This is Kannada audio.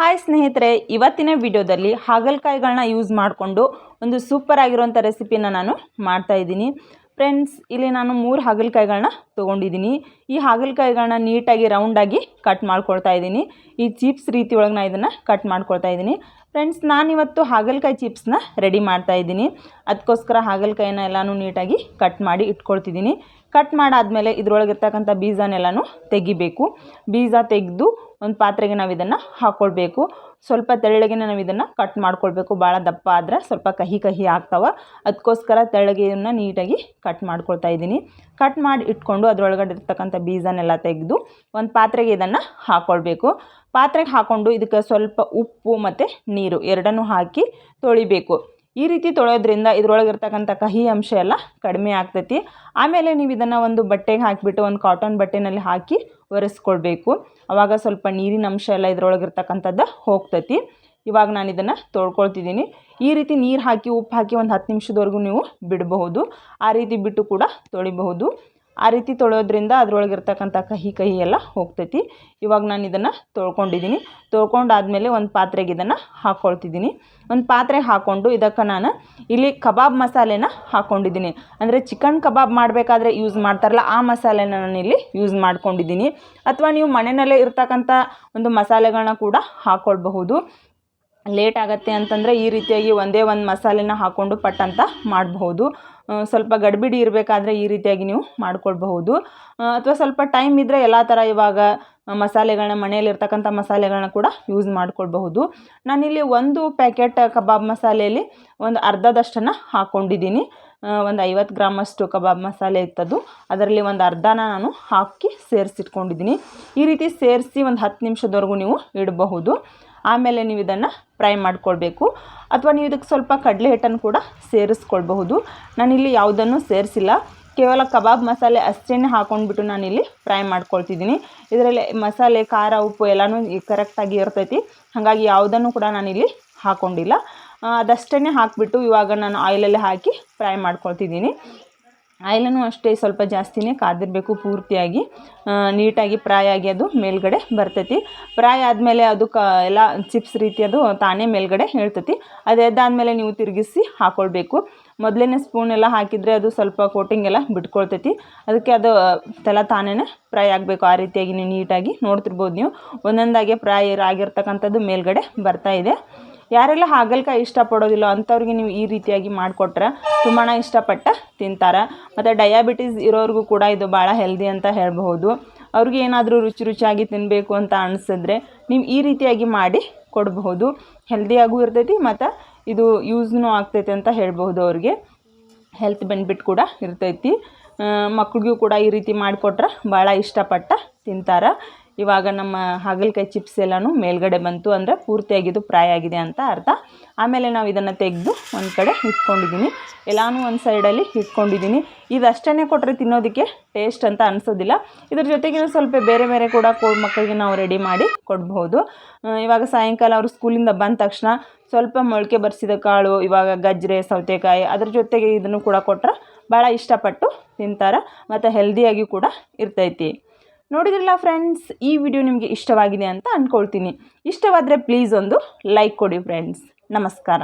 ಹಾಯ್ ಸ್ನೇಹಿತರೆ, ಇವತ್ತಿನ ವಿಡಿಯೋದಲ್ಲಿ ಹಾಗಲಕಾಯಿಗಳನ್ನ ಯೂಸ್ ಮಾಡಿಕೊಂಡು ಒಂದು ಸೂಪರ್ ಆಗಿರುವಂಥ ರೆಸಿಪಿನ ನಾನು ಮಾಡ್ತಾ ಇದ್ದೀನಿ. ಫ್ರೆಂಡ್ಸ್ ಇಲ್ಲಿ ನಾನು ಮೂರು ಹಾಗಲಕಾಯಿಗಳನ್ನ ತೊಗೊಂಡಿದ್ದೀನಿ. ಈ ಹಾಗಲಕಾಯಿಗಳನ್ನ ನೀಟಾಗಿ ರೌಂಡಾಗಿ ಕಟ್ ಮಾಡ್ಕೊಳ್ತಾ ಇದ್ದೀನಿ. ಈ ಚಿಪ್ಸ್ ರೀತಿ ಒಳಗೆ ನಾನು ಇದನ್ನು ಕಟ್ ಮಾಡ್ಕೊಳ್ತಾ ಇದ್ದೀನಿ. ಫ್ರೆಂಡ್ಸ್ ನಾನಿವತ್ತು ಹಾಗಲಕಾಯಿ ಚಿಪ್ಸ್ನ ರೆಡಿ ಮಾಡ್ತಾ ಇದ್ದೀನಿ. ಅದಕ್ಕೋಸ್ಕರ ಹಾಗಲಕಾಯಿನ ಎಲ್ಲನೂ ನೀಟಾಗಿ ಕಟ್ ಮಾಡಿ ಇಟ್ಕೊಳ್ತಿದ್ದೀನಿ. ಕಟ್ ಮಾಡಾದಮೇಲೆ ಇದ್ರೊಳಗಿರ್ತಕ್ಕಂಥ ಬೀಜನೆಲ್ಲನೂ ತೆಗಿಬೇಕು. ಬೀಜ ತೆಗೆದು ಒಂದು ಪಾತ್ರೆಗೆ ನಾವು ಇದನ್ನು ಹಾಕ್ಕೊಳ್ಬೇಕು ಸ್ವಲ್ಪ ತೆಳ್ಳಗೆ ನಾವು ಇದನ್ನು ಕಟ್ ಮಾಡ್ಕೊಳ್ಬೇಕು. ಭಾಳ ದಪ್ಪ ಆದರೆ ಸ್ವಲ್ಪ ಕಹಿ ಕಹಿ ಆಗ್ತಾವೆ. ಅದಕ್ಕೋಸ್ಕರ ತೆಳ್ಳಗೆಯನ್ನು ನೀಟಾಗಿ ಕಟ್ ಮಾಡ್ಕೊಳ್ತಾ ಇದ್ದೀನಿ. ಕಟ್ ಮಾಡಿ ಇಟ್ಕೊಂಡು ಅದರೊಳಗಡೆ ಇರ್ತಕ್ಕಂಥ ಬೀಜನೆಲ್ಲ ತೆಗೆದು ಒಂದು ಪಾತ್ರೆಗೆ ಇದನ್ನು ಹಾಕ್ಕೊಳ್ಬೇಕು ಪಾತ್ರೆಗೆ ಹಾಕ್ಕೊಂಡು ಇದಕ್ಕೆ ಸ್ವಲ್ಪ ಉಪ್ಪು ಮತ್ತು ನೀರು ಎರಡನ್ನೂ ಹಾಕಿ ತೊಳಿಬೇಕು. ಈ ರೀತಿ ತೊಳೆಯೋದ್ರಿಂದ ಇದ್ರೊಳಗಿರ್ತಕ್ಕಂಥ ಕಹಿ ಅಂಶ ಎಲ್ಲ ಕಡಿಮೆ ಆಗ್ತೈತಿ. ಆಮೇಲೆ ನೀವು ಇದನ್ನು ಒಂದು ಬಟ್ಟೆಗೆ ಹಾಕಿಬಿಟ್ಟು, ಒಂದು ಕಾಟನ್ ಬಟ್ಟೆನಲ್ಲಿ ಹಾಕಿ ಒರೆಸ್ಕೊಳ್ಬೇಕು. ಆವಾಗ ಸ್ವಲ್ಪ ನೀರಿನ ಅಂಶ ಎಲ್ಲ ಇದ್ರೊಳಗಿರ್ತಕ್ಕಂಥದ್ದು ಹೋಗ್ತೈತಿ. ಇವಾಗ ನಾನು ಇದನ್ನು ತೊಳ್ಕೊಳ್ತಿದ್ದೀನಿ. ಈ ರೀತಿ ನೀರು ಹಾಕಿ, ಉಪ್ಪು ಹಾಕಿ ಒಂದು ಹತ್ತು ನಿಮಿಷದವರೆಗೂ ನೀವು ಬಿಡಬಹುದು. ಆ ರೀತಿ ಬಿಟ್ಟು ಕೂಡ ತೊಳಿಬಹುದು. ಆ ರೀತಿ ತೊಳೆಯೋದ್ರಿಂದ ಅದ್ರೊಳಗಿರ್ತಕ್ಕಂಥ ಕಹಿ ಕಹಿ ಎಲ್ಲ ಹೋಗ್ತೈತಿ. ಇವಾಗ ನಾನು ಇದನ್ನು ತೊಳ್ಕೊಂಡಿದ್ದೀನಿ ತೊಳ್ಕೊಂಡಾದಮೇಲೆ ಒಂದು ಪಾತ್ರೆಗೆ ಇದನ್ನು ಹಾಕ್ಕೊಳ್ತಿದ್ದೀನಿ ಒಂದು ಪಾತ್ರೆ ಹಾಕ್ಕೊಂಡು ಇದಕ್ಕೆ ನಾನು ಇಲ್ಲಿ ಕಬಾಬ್ ಮಸಾಲೆನ ಹಾಕ್ಕೊಂಡಿದ್ದೀನಿ ಅಂದರೆ ಚಿಕನ್ ಕಬಾಬ್ ಮಾಡಬೇಕಾದ್ರೆ ಯೂಸ್ ಮಾಡ್ತಾರಲ್ಲ, ಆ ಮಸಾಲೆನ ನಾನು ಇಲ್ಲಿ ಯೂಸ್ ಮಾಡ್ಕೊಂಡಿದ್ದೀನಿ ಅಥವಾ ನೀವು ಮನೆಯಲ್ಲೇ ಇರ್ತಕ್ಕಂಥ ಒಂದು ಮಸಾಲೆಗಳನ್ನ ಕೂಡ ಹಾಕ್ಕೊಳ್ಬಹುದು ಲೇಟ್ ಆಗುತ್ತೆ ಅಂತಂದರೆ ಈ ರೀತಿಯಾಗಿ ಒಂದೇ ಒಂದು ಮಸಾಲೆನ ಹಾಕ್ಕೊಂಡು ಪಟ್ ಅಂತ ಮಾಡಬಹುದು. ಸ್ವಲ್ಪ ಗಡಿಬಿಡಿ ಇರಬೇಕಾದ್ರೆ ಈ ರೀತಿಯಾಗಿ ನೀವು ಮಾಡ್ಕೊಳ್ಬಹುದು. ಅಥವಾ ಸ್ವಲ್ಪ ಟೈಮ್ ಇದ್ದರೆ ಎಲ್ಲ ಥರ ಇವಾಗ ಮಸಾಲೆಗಳನ್ನ ಮನೆಯಲ್ಲಿರ್ತಕ್ಕಂಥ ಮಸಾಲೆಗಳನ್ನ ಕೂಡ ಯೂಸ್ ಮಾಡ್ಕೊಳ್ಬಹುದು. ನಾನಿಲ್ಲಿ ಒಂದು ಪ್ಯಾಕೆಟ್ ಕಬಾಬ್ ಮಸಾಲೆಯಲ್ಲಿ ಒಂದು ಅರ್ಧದಷ್ಟನ್ನು ಹಾಕ್ಕೊಂಡಿದ್ದೀನಿ ಒಂದು ಐವತ್ತು ಗ್ರಾಮಷ್ಟು ಕಬಾಬ್ ಮಸಾಲೆ ಇತ್ತದು. ಅದರಲ್ಲಿ ಒಂದು ಅರ್ಧನ ನಾನು ಹಾಕಿ ಸೇರಿಸಿಟ್ಕೊಂಡಿದ್ದೀನಿ. ಈ ರೀತಿ ಸೇರಿಸಿ ಒಂದು ಹತ್ತು ನಿಮಿಷದವರೆಗೂ ನೀವು ಇಡಬಹುದು. ಆಮೇಲೆ ನೀವು ಇದನ್ನು ಫ್ರೈ ಮಾಡ್ಕೊಳ್ಬೇಕು. ಅಥವಾ ನೀವು ಇದಕ್ಕೆ ಸ್ವಲ್ಪ ಕಡಲೆ ಹಿಟ್ಟನ್ನು ಕೂಡ ಸೇರಿಸ್ಕೊಳ್ಬಹುದು. ನಾನಿಲ್ಲಿ ಯಾವುದನ್ನು ಸೇರಿಸಿಲ್ಲ. ಕೇವಲ ಕಬಾಬ್ ಮಸಾಲೆ ಅಷ್ಟೇ ಹಾಕೊಂಡ್ಬಿಟ್ಟು ನಾನಿಲ್ಲಿ ಫ್ರೈ ಮಾಡ್ಕೊಳ್ತಿದ್ದೀನಿ. ಇದರಲ್ಲಿ ಮಸಾಲೆ, ಖಾರ, ಉಪ್ಪು ಎಲ್ಲನೂ ಕರೆಕ್ಟಾಗಿ ಇರ್ತೈತಿ. ಹಾಗಾಗಿ ಯಾವುದನ್ನು ಕೂಡ ನಾನಿಲ್ಲಿ ಹಾಕ್ಕೊಂಡಿಲ್ಲ ಅದಷ್ಟೇ ಹಾಕಿಬಿಟ್ಟು ಇವಾಗ ನಾನು ಆಯಿಲಲ್ಲಿ ಹಾಕಿ ಫ್ರೈ ಮಾಡ್ಕೊಳ್ತಿದ್ದೀನಿ. ಆಯಿಲನ್ನು ಅಷ್ಟೇ ಸ್ವಲ್ಪ ಜಾಸ್ತಿನೇ ಕಾದಿರಬೇಕು ಪೂರ್ತಿಯಾಗಿ. ನೀಟಾಗಿ ಫ್ರೈ ಆಗಿ ಅದು ಮೇಲ್ಗಡೆ ಬರ್ತೈತಿ. ಫ್ರೈ ಆದಮೇಲೆ ಅದು ಕ, ಎಲ್ಲ ಚಿಪ್ಸ್ ರೀತಿ ಅದು ತಾನೇ ಮೇಲ್ಗಡೆ ಹೇಳ್ತೈತಿ. ಅದು ಎದ್ದಾದಮೇಲೆ ನೀವು ತಿರುಗಿಸಿ ಹಾಕ್ಕೊಳ್ಬೇಕು ಮೊದಲನೇ ಸ್ಪೂನ್ ಎಲ್ಲ ಹಾಕಿದರೆ ಅದು ಸ್ವಲ್ಪ ಕೋಟಿಂಗ್ ಎಲ್ಲ ಬಿಟ್ಕೊಳ್ತೈತಿ. ಅದಕ್ಕೆ ಅದು ತಲೆ ತಾನೇ ಫ್ರೈ ಆಗಬೇಕು ಆ ರೀತಿಯಾಗಿ ನೀಟಾಗಿ ನೋಡ್ತಿರ್ಬೋದು ನೀವು. ಒಂದೊಂದಾಗೆ ಫ್ರೈ ಆಗಿರ್ತಕ್ಕಂಥದ್ದು ಮೇಲ್ಗಡೆ ಬರ್ತಾ ಇದೆ. ಯಾರೆಲ್ಲ ಹಾಗಲ್ಕಾಯಿ ಇಷ್ಟಪಡೋದಿಲ್ಲ ಅಂಥವ್ರಿಗೆ ನೀವು ಈ ರೀತಿಯಾಗಿ ಮಾಡಿಕೊಟ್ರೆ ತುಂಬಾ ಇಷ್ಟಪಟ್ಟು ತಿಂತಾರೆ. ಮತ್ತು ಡಯಾಬಿಟೀಸ್ ಇರೋರಿಗೂ ಕೂಡ ಇದು ಭಾಳ ಹೆಲ್ದಿ ಅಂತ ಹೇಳಬಹುದು. ಅವ್ರಿಗೆ ಏನಾದರೂ ರುಚಿ ರುಚಿಯಾಗಿ ತಿನ್ನಬೇಕು ಅಂತ ಅನಿಸಿದ್ರೆ ನೀವು ಈ ರೀತಿಯಾಗಿ ಮಾಡಿ ಕೊಡಬಹುದು. ಹೆಲ್ದಿಯಾಗೂ ಇರ್ತೈತಿ ಮತ್ತು ಇದು ಯೂಸ್ನೂ ಆಗ್ತೈತಿ ಅಂತ ಹೇಳ್ಬಹುದು ಅವ್ರಿಗೆ. ಹೆಲ್ತ್ ಬೆನಿಫಿಟ್ ಕೂಡ ಇರ್ತೈತಿ. ಮಕ್ಳಿಗೂ ಕೂಡ ಈ ರೀತಿ ಮಾಡಿಕೊಟ್ರೆ ಭಾಳ ಇಷ್ಟಪಟ್ಟು ತಿಂತಾರೆ. ಇವಾಗ ನಮ್ಮ ಹಾಗಲಕಾಯಿ ಚಿಪ್ಸ್ ಎಲ್ಲನೂ ಮೇಲ್ಗಡೆ ಬಂತು ಅಂದರೆ ಪೂರ್ತಿಯಾಗಿದ್ದು ಫ್ರೈ ಆಗಿದೆ ಅಂತ ಅರ್ಥ. ಆಮೇಲೆ ನಾವು ಇದನ್ನು ತೆಗೆದು ಒಂದು ಕಡೆ ಇಟ್ಕೊಂಡಿದ್ದೀನಿ ಎಲ್ಲನೂ ಒಂದು ಸೈಡಲ್ಲಿ ಇಟ್ಕೊಂಡಿದ್ದೀನಿ ಇದು ಅಷ್ಟೇ ಕೊಟ್ಟರೆ ತಿನ್ನೋದಕ್ಕೆ ಟೇಸ್ಟ್ ಅಂತ ಅನಿಸೋದಿಲ್ಲ. ಇದ್ರ ಜೊತೆಗೆ ಸ್ವಲ್ಪ ಬೇರೆ ಬೇರೆ ಕೂಡ ಮಕ್ಕಳಿಗೆ ನಾವು ರೆಡಿ ಮಾಡಿ ಕೊಡ್ಬೋದು. ಇವಾಗ ಸಾಯಂಕಾಲ ಅವರು ಸ್ಕೂಲಿಂದ ಬಂದ ತಕ್ಷಣ ಸ್ವಲ್ಪ ಮೊಳಕೆ ಬರೆಸಿದ ಕಾಳು, ಇವಾಗ ಗಜ್ಜರೆ, ಸೌತೆಕಾಯಿ ಅದ್ರ ಜೊತೆಗೆ ಇದನ್ನು ಕೂಡ ಕೊಟ್ಟರೆ ಭಾಳ ಇಷ್ಟಪಟ್ಟು ತಿಂತಾರೆ. ಮತ್ತು ಹೆಲ್ದಿಯಾಗಿ ಕೂಡ ಇರ್ತೈತಿ. ನೋಡಿದ್ರಲ್ಲ ಫ್ರೆಂಡ್ಸ್ ಈ ವಿಡಿಯೋ ನಿಮಗೆ ಇಷ್ಟವಾಗಿದೆ ಅಂತ ಅಂದ್ಕೊಳ್ತೀನಿ ಇಷ್ಟವಾದರೆ ಪ್ಲೀಸ್ ಒಂದು ಲೈಕ್ ಕೊಡಿ ಫ್ರೆಂಡ್ಸ್ ನಮಸ್ಕಾರ.